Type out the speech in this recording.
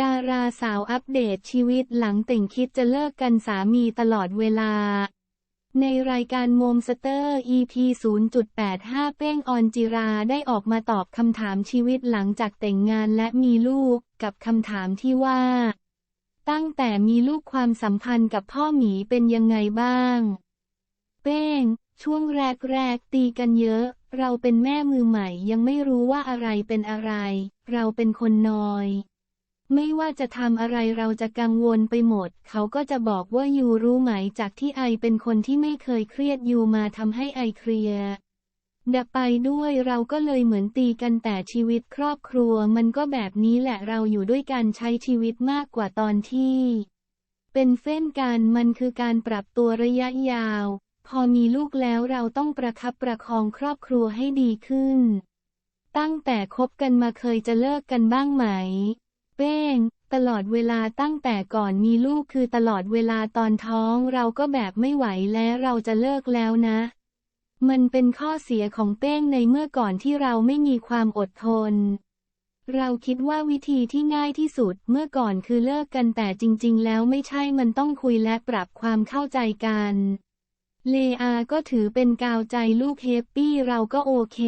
ดาราสาวอัปเดตชีวิตหลังแต่งคิดจะเลิกกันสามีตลอดเวลา ในรายการโมมสเตอร์ EP 0.85 เป้งออนจิราได้ออกมาตอบคำถามชีวิตหลังจากแต่งงานและมีลูกกับคำถามที่ว่า ตั้งแต่มีลูกความสัมพันธ์กับพ่อหมีเป็นยังไงบ้าง เป้ง ช่วงแรกๆตีกันเยอะ เราเป็นแม่มือใหม่ยังไม่รู้ว่าอะไรเป็นอะไร เราเป็นคนนอย ไม่ว่าจะทำอะไรเราจะกังวลไปหมด เขาก็จะบอกว่ายูรู้ไหมจากที่ไอเป็นคนที่ไม่เคยเครียดยูมาทำให้ไอเคลียร์ดับไปด้วยเราก็เลยเหมือนตีกันแต่ชีวิตครอบครัว มันก็แบบนี้แหละเราอยู่ด้วยกันใช้ชีวิตมากกว่าตอนที่ เป็นเฟ้นกันมันคือการปรับตัวระยะยาว พอมีลูกแล้วเราต้องประคับประคองครอบครัวให้ดีขึ้น ตั้งแต่คบกันมาเคยจะเลิกกันบ้างไหม เป้ง ตลอดเวลาตั้งแต่ก่อนมีลูกคือตลอดเวลาตอนท้องเราก็แบบไม่ไหวแล้วเราจะเลิกแล้วนะ มันเป็นข้อเสียของเป้งในเมื่อก่อนที่เราไม่มีความอดทน เราคิดว่าวิธีที่ง่ายที่สุดเมื่อก่อนคือเลิกกันแต่จริง ๆ แล้วไม่ใช่มันต้องคุยและปรับความเข้าใจกัน เลอาก็ถือเป็นกาวใจลูกเฮปปี้เราก็โอเค